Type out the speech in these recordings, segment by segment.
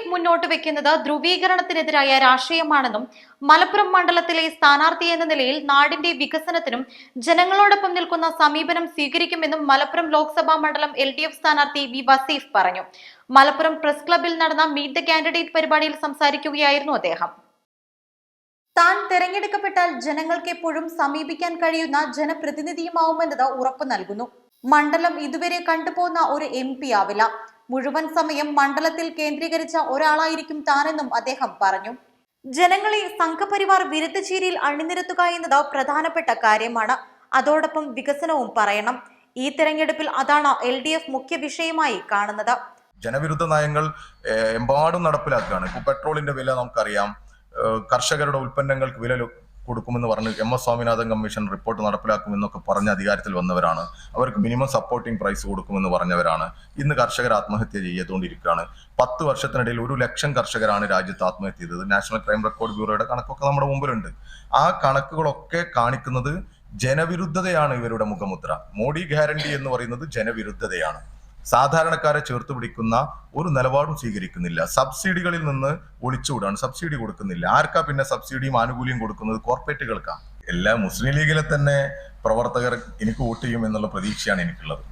F മുന്നോട്ട് വെക്കുന്നത് ധ്രുവീകരണത്തിനെതിരായ രാഷ്ട്രീയമാണെന്നും മലപ്പുറം മണ്ഡലത്തിലെ സ്ഥാനാർത്ഥി എന്ന നിലയിൽ നാടിന്റെ വികസനത്തിനും ജനങ്ങളോടൊപ്പം നിൽക്കുന്ന സമീപനം സ്വീകരിക്കുമെന്നും മലപ്പുറം ലോക്സഭാ മണ്ഡലം എൽ ഡി എഫ് സ്ഥാനാർത്ഥി വി വസീഫ് പറഞ്ഞു. മലപ്പുറം പ്രസ് ക്ലബിൽ നടന്ന മീറ്റ് ദ കാൻഡിഡേറ്റ് പരിപാടിയിൽ സംസാരിക്കുകയായിരുന്നു അദ്ദേഹം. താൻ തെരഞ്ഞെടുക്കപ്പെട്ടാൽ ജനങ്ങൾക്ക് എപ്പോഴും സമീപിക്കാൻ കഴിയുന്ന ജനപ്രതിനിധിയുമാവുമെന്നത് ഉറപ്പു നൽകുന്നു. മണ്ഡലം ഇതുവരെ കണ്ടുപോകുന്ന ഒരു എം പി ആവില്ല. മുഴുവൻ സമയം മണ്ഡലത്തിൽ കേന്ദ്രീകരിച്ച ഒരാളായിരിക്കും താനെന്നും അദ്ദേഹം പറഞ്ഞു. ജനങ്ങളെ സംഘപരിവാർ വിരുദ്ധചേരിയിൽ അണിനിരത്തുക എന്നത് പ്രധാനപ്പെട്ട കാര്യമാണ്. അതോടൊപ്പം വികസനവും പറയണം. ഈ തെരഞ്ഞെടുപ്പിൽ അതാണ് എൽ ഡി എഫ് മുഖ്യ വിഷയമായി കാണുന്നത്. ജനവിരുദ്ധ നയങ്ങൾ എമ്പാടും നടപ്പിലാക്കുകയാണ്. ഇപ്പോൾ പെട്രോളിന്റെ വില നമുക്കറിയാം. കർഷകരുടെ ഉൽപ്പന്നങ്ങൾക്ക് വില കൊടുക്കുമെന്ന് പറഞ്ഞ് M S Swaminathan commission report നടപ്പിലാക്കുമെന്നൊക്കെ പറഞ്ഞ അധികാരത്തിൽ വന്നവരാണ്. അവർക്ക് മിനിമം സപ്പോർട്ടിംഗ് പ്രൈസ് കൊടുക്കുമെന്ന് പറഞ്ഞവരാണ്. ഇന്ന് കർഷകർ ആത്മഹത്യ ചെയ്തുകൊണ്ടിരിക്കുകയാണ്. പത്ത് വർഷത്തിനിടയിൽ ഒരു ലക്ഷം കർഷകരാണ് രാജ്യത്ത് ആത്മഹത്യ ചെയ്തത്. നാഷണൽ ക്രൈം റെക്കോർഡ് ബ്യൂറോയുടെ കണക്കൊക്കെ നമ്മുടെ മുമ്പിലുണ്ട്. ആ കണക്കുകളൊക്കെ കാണിക്കുന്നത് ജനവിരുദ്ധതയാണ് ഇവരുടെ മുഖമുദ്ര. മോഡി ഗ്യാരണ്ടി എന്ന് പറയുന്നത് ജനവിരുദ്ധതയാണ്. സാധാരണക്കാരെ ചേർത്ത് പിടിക്കുന്ന ഒരു നിലപാടും സ്വീകരിക്കുന്നില്ല. സബ്സിഡികളിൽ നിന്ന് ഒളിച്ചുവിടാണ് സബ്സിഡി കൊടുക്കുന്നില്ല. ആർക്കാ പിന്നെ സബ്സിഡിയും ആനുകൂല്യം കൊടുക്കുന്നത്? കോർപ്പറേറ്റുകൾക്കാണ് എല്ലാ മുസ്ലിം ലീഗിലെ തന്നെ പ്രവർത്തകർ എനിക്ക് വോട്ട് ചെയ്യും എന്നുള്ള പ്രതീക്ഷയാണ് എനിക്കുള്ളത്.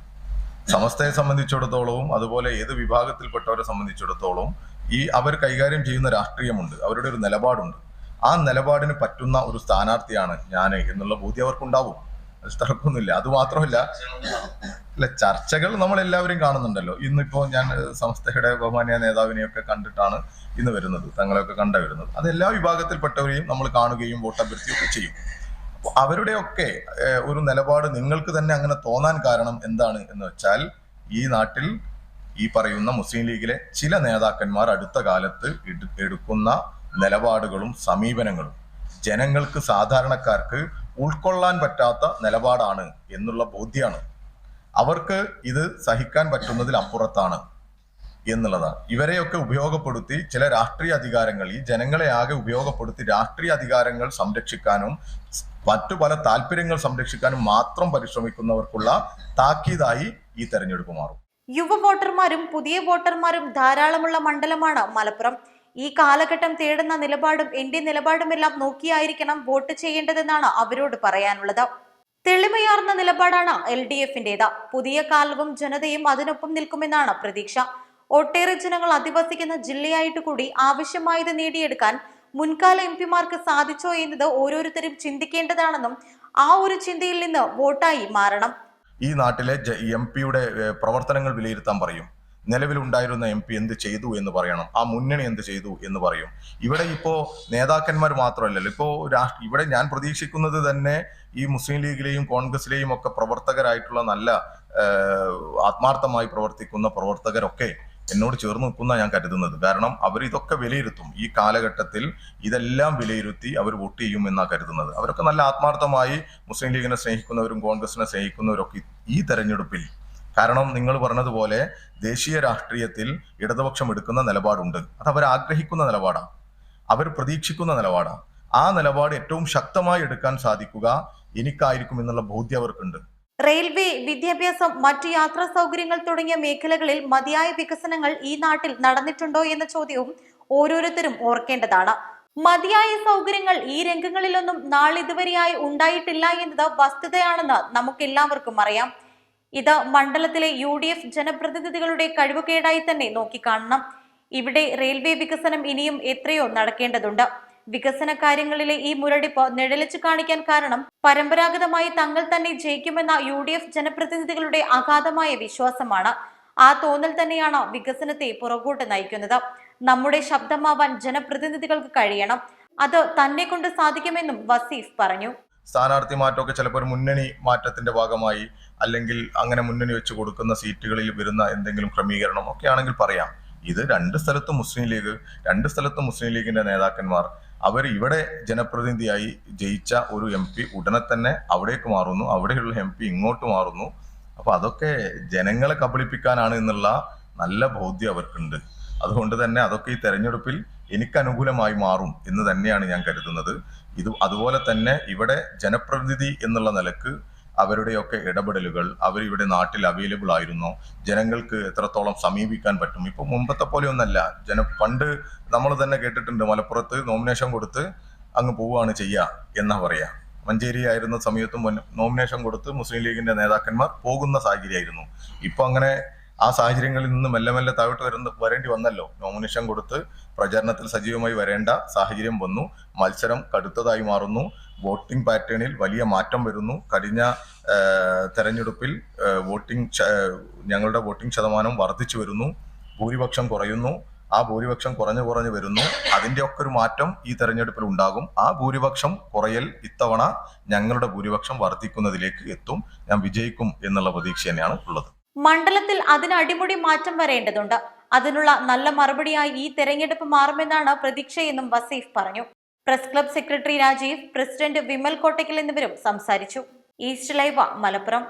സമസ്തയെ സംബന്ധിച്ചിടത്തോളവും അതുപോലെ ഏത് വിഭാഗത്തിൽപ്പെട്ടവരെ സംബന്ധിച്ചിടത്തോളവും ഈ അവർ കൈകാര്യം ചെയ്യുന്ന രാഷ്ട്രീയമുണ്ട്. അവരുടെ ഒരു നിലപാടുണ്ട്. ആ നിലപാടിന് പറ്റുന്ന ഒരു സ്ഥാനാർത്ഥിയാണ് ഞാൻ എന്നുള്ള ബോധ്യം അവർക്കുണ്ടാവും. അത് തർക്കമൊന്നുമില്ല. അത് മാത്രമല്ല അല്ല ചർച്ചകൾ നമ്മൾ എല്ലാവരും കാണുന്നുണ്ടല്ലോ. ഇന്നിപ്പോ ഞാൻ സംസ്ഥയുടെ ബഹുമാന്യ നേതാവിനെയൊക്കെ കണ്ടിട്ടാണ് ഇന്ന് വരുന്നത് തങ്ങളെയൊക്കെ കണ്ട വരുന്നത്. അത് എല്ലാ വിഭാഗത്തിൽപ്പെട്ടവരെയും നമ്മൾ കാണുകയും വോട്ടഭ്യർത്ഥിയൊക്കെ ചെയ്യും. അവരുടെയൊക്കെ ഒരു നിലപാട് നിങ്ങൾക്ക് തന്നെ അങ്ങനെ തോന്നാൻ കാരണം എന്താണ് എന്ന് വെച്ചാൽ ഈ നാട്ടിൽ ഈ പറയുന്ന മുസ്ലിം ലീഗിലെ ചില നേതാക്കന്മാർ അടുത്ത കാലത്ത് എടുക്കുന്ന നിലപാടുകളും സമീപനങ്ങളും ജനങ്ങൾക്ക് സാധാരണക്കാർക്ക് ഉൾക്കൊള്ളാൻ പറ്റാത്ത നിലപാടാണ് എന്നുള്ള ബോധ്യമാണ് അവർക്ക് ഇത് സഹിക്കാൻ പറ്റുന്നതിൽ അപ്പുറത്താണ് എന്നുള്ളതാണ്. ഇവരെയൊക്കെ ഉപയോഗപ്പെടുത്തി ചില രാഷ്ട്രീയ അധികാരങ്ങൾ ഈ ജനങ്ങളെ ആകെ ഉപയോഗപ്പെടുത്തി രാഷ്ട്രീയ അധികാരങ്ങൾ സംരക്ഷിക്കാനും മറ്റു പല താല്പര്യങ്ങൾ സംരക്ഷിക്കാനും മാത്രം പരിശ്രമിക്കുന്നവർക്കുള്ള താക്കീതായി ഈ തെരഞ്ഞെടുപ്പ് മാറും. യുവ വോട്ടർമാരും പുതിയ വോട്ടർമാരും ധാരാളമുള്ള മണ്ഡലമാണ് മലപ്പുറം. ഈ കാലഘട്ടം തേടുന്ന നിലപാടും എന്റെ നിലപാടുമെല്ലാം നോക്കിയായിരിക്കണം വോട്ട് ചെയ്യേണ്ടതെന്നാണ് അവരോട് പറയാനുള്ളത്. തെളിമയാർന്ന നിലപാടാണ് എൽ ഡി എഫിന്റേത്. പുതിയ കാലവും ജനതയും അതിനൊപ്പം നിൽക്കുമെന്നാണ് പ്രതീക്ഷ. ഒട്ടേറെ ജനങ്ങൾ അധിവസിക്കുന്ന ജില്ലയായിട്ട് കൂടി ആവശ്യമായത് നേടിയെടുക്കാൻ മുൻകാല എം പിമാർക്ക് സാധിച്ചോ എന്നത് ഓരോരുത്തരും ചിന്തിക്കേണ്ടതാണെന്നും ആ ഒരു ചിന്തയിൽ നിന്ന് വോട്ടായി മാറണം. ഈ നാട്ടിലെ എം പിയുടെ പ്രവർത്തനങ്ങൾ വിലയിരുത്താൻ പറയും. നിലവിലുണ്ടായിരുന്ന എം പി എന്ത് ചെയ്തു എന്ന് പറയണം. ആ മുന്നണി എന്ത് ചെയ്തു എന്ന് പറയും. ഇവിടെ ഇപ്പോ നേതാക്കന്മാർ മാത്രമല്ലല്ലോ. ഇപ്പോ രാഷ്ട്ര ഇവിടെ ഞാൻ പ്രതീക്ഷിക്കുന്നത് തന്നെ ഈ മുസ്ലിം ലീഗിലെയും കോൺഗ്രസിലെയും ഒക്കെ പ്രവർത്തകരായിട്ടുള്ള നല്ല ആത്മാർത്ഥമായി പ്രവർത്തിക്കുന്ന പ്രവർത്തകരൊക്കെ എന്നോട് ചേർന്ന് നിൽക്കുന്ന ഞാൻ കരുതുന്നത്. കാരണം അവർ ഇതൊക്കെ വിലയിരുത്തും. ഈ കാലഘട്ടത്തിൽ ഇതെല്ലാം വിലയിരുത്തി അവർ വോട്ട് ചെയ്യും എന്നാണ് കരുതുന്നത്. അവരൊക്കെ നല്ല ആത്മാർത്ഥമായി മുസ്ലിം ലീഗിനെ സ്നേഹിക്കുന്നവരും കോൺഗ്രസിനെ സ്നേഹിക്കുന്നവരൊക്കെ ഈ തെരഞ്ഞെടുപ്പിൽ കാരണം നിങ്ങൾ പറഞ്ഞതുപോലെ ദേശീയ രാഷ്ട്രീയത്തിൽ ഇടതുപക്ഷം എടുക്കുന്ന നിലപാടുണ്ട്. അത് അവർ ആഗ്രഹിക്കുന്ന നിലപാടാണ് അവർ പ്രതീക്ഷിക്കുന്ന നിലപാടാണ് ആ നിലപാട് ഏറ്റവും ശക്തമായി എടുക്കാൻ സാധിക്കുക എനിക്കായിരിക്കും എന്നുള്ള ബോധ്യം അവർക്കുണ്ട്. റെയിൽവേ വിദ്യാഭ്യാസം മറ്റു യാത്രാ സൗകര്യങ്ങൾ തുടങ്ങിയ മേഖലകളിൽ മതിയായ വികസനങ്ങൾ ഈ നാട്ടിൽ നടന്നിട്ടുണ്ടോ എന്ന ചോദ്യവും ഓരോരുത്തരും ഓർക്കേണ്ടതാണ്. മതിയായ സൗകര്യങ്ങൾ ഈ രംഗങ്ങളിലൊന്നും നാളിതുവരെയായി ഉണ്ടായിട്ടില്ല എന്നത് വസ്തുതയാണെന്ന് നമുക്കെല്ലാവർക്കും അറിയാം. ഇത് മണ്ഡലത്തിലെ യു ഡി എഫ് ജനപ്രതിനിധികളുടെ കഴിവുകേടായി തന്നെ നോക്കിക്കാണണം. ഇവിടെ റെയിൽവേ വികസനം ഇനിയും എത്രയോ നടക്കേണ്ടതുണ്ട്. വികസന കാര്യങ്ങളിലെ ഈ മുരടിപ്പ് നിഴലിച്ചു കാണിക്കാൻ കാരണം പരമ്പരാഗതമായി തങ്ങൾ തന്നെ ജയിക്കുമെന്ന യു ഡി എഫ് ജനപ്രതിനിധികളുടെ അഗാധമായ വിശ്വാസമാണ്. ആ തോന്നൽ തന്നെയാണ് വികസനത്തെ പുറകോട്ട് നയിക്കുന്നത്. നമ്മുടെ ശബ്ദമാവാൻ ജനപ്രതിനിധികൾക്ക് കഴിയണം. അത് തന്നെ കൊണ്ട് സാധിക്കുമെന്നും വസീഫ് പറഞ്ഞു. സ്ഥാനാർത്ഥി മാറ്റമൊക്കെ ചിലപ്പോൾ ഒരു മുന്നണി മാറ്റത്തിന്റെ ഭാഗമായി അല്ലെങ്കിൽ അങ്ങനെ മുന്നണി വെച്ച് കൊടുക്കുന്ന സീറ്റുകളിൽ വരുന്ന എന്തെങ്കിലും ക്രമീകരണം ഒക്കെ ആണെങ്കിൽ പറയാം. ഇത് രണ്ട് സ്ഥലത്തും മുസ്ലിം ലീഗ് രണ്ട് സ്ഥലത്തും മുസ്ലിം ലീഗിന്റെ നേതാക്കന്മാർ. അവർ ഇവിടെ ജനപ്രതിനിധിയായി ജയിച്ച ഒരു എം പി ഉടനെ തന്നെ അവിടേക്ക് മാറുന്നു. അവിടെയുള്ള എം പി ഇങ്ങോട്ട് മാറുന്നു. അപ്പൊ അതൊക്കെ ജനങ്ങളെ കബളിപ്പിക്കാനാണ് എന്നുള്ള നല്ല ബോധ്യം അവർക്കുണ്ട്. അതുകൊണ്ട് തന്നെ അതൊക്കെ ഈ തെരഞ്ഞെടുപ്പിൽ എനിക്ക് അനുകൂലമായി മാറും എന്ന് തന്നെയാണ് ഞാൻ കരുതുന്നത്. ഇത് അതുപോലെ തന്നെ ഇവിടെ ജനപ്രതിനിധി എന്നുള്ള നിലയ്ക്ക് അവരുടെയൊക്കെ ഇടപെടലുകൾ അവരിവിടെ നാട്ടിൽ അവൈലബിൾ ആയിരുന്നോ ജനങ്ങൾക്ക് എത്രത്തോളം സമീപിക്കാൻ പറ്റും? ഇപ്പൊ മുമ്പത്തെ പോലെയൊന്നല്ല ജന പണ്ട് നമ്മൾ തന്നെ കേട്ടിട്ടുണ്ട് മലപ്പുറത്ത് നോമിനേഷൻ കൊടുത്ത് അങ്ങ് പോവുകയാണ് ചെയ്യുക എന്നാ പറയാ. മഞ്ചേരി ആയിരുന്ന സമയത്തും നോമിനേഷൻ കൊടുത്ത് മുസ്ലിം ലീഗിന്റെ നേതാക്കന്മാർ പോകുന്ന സാഹചര്യമായിരുന്നു. ഇപ്പൊ അങ്ങനെ ആ സാഹചര്യങ്ങളിൽ നിന്ന് മെല്ലെ മെല്ലെ താഴോട്ട് വരുന്ന വരേണ്ടി വന്നല്ലോ. നോമിനേഷൻ കൊടുത്ത് പ്രചരണത്തിൽ സജീവമായി വരേണ്ട സാഹചര്യം വന്നു. മത്സരം കടുത്തതായി മാറുന്നു. വോട്ടിംഗ് പാറ്റേണിൽ വലിയ മാറ്റം വരുന്നു. കഴിഞ്ഞ തെരഞ്ഞെടുപ്പിൽ വോട്ടിംഗ് ഞങ്ങളുടെ വോട്ടിംഗ് ശതമാനം വർദ്ധിച്ചു വരുന്നു. ഭൂരിപക്ഷം കുറയുന്നു. ആ ഭൂരിപക്ഷം കുറഞ്ഞു കുറഞ്ഞു വരുന്നു. അതിന്റെ ഒക്കെ ഒരു മാറ്റം ഈ തെരഞ്ഞെടുപ്പിൽ ഉണ്ടാകും. ആ ഭൂരിപക്ഷം കുറയൽ ഇത്തവണ ഞങ്ങളുടെ ഭൂരിപക്ഷം വർദ്ധിക്കുന്നതിലേക്ക് എത്തും. ഞാൻ വിജയിക്കും എന്നുള്ള പ്രതീക്ഷ തന്നെയാണ് ഉള്ളത്. മണ്ഡലത്തിൽ അതിന് അടിമുടി മാറ്റം വരേണ്ടതുണ്ട്. അതിനുള്ള നല്ല മറുപടിയായി ഈ തെരഞ്ഞെടുപ്പ് മാറുമെന്നാണ് പ്രതീക്ഷയെന്നും വസീഫ് പറഞ്ഞു. Press club secretary Rajeev president Vimal Kottakkal എന്നിവരും സംസാരിച്ചു. East live Malappuram.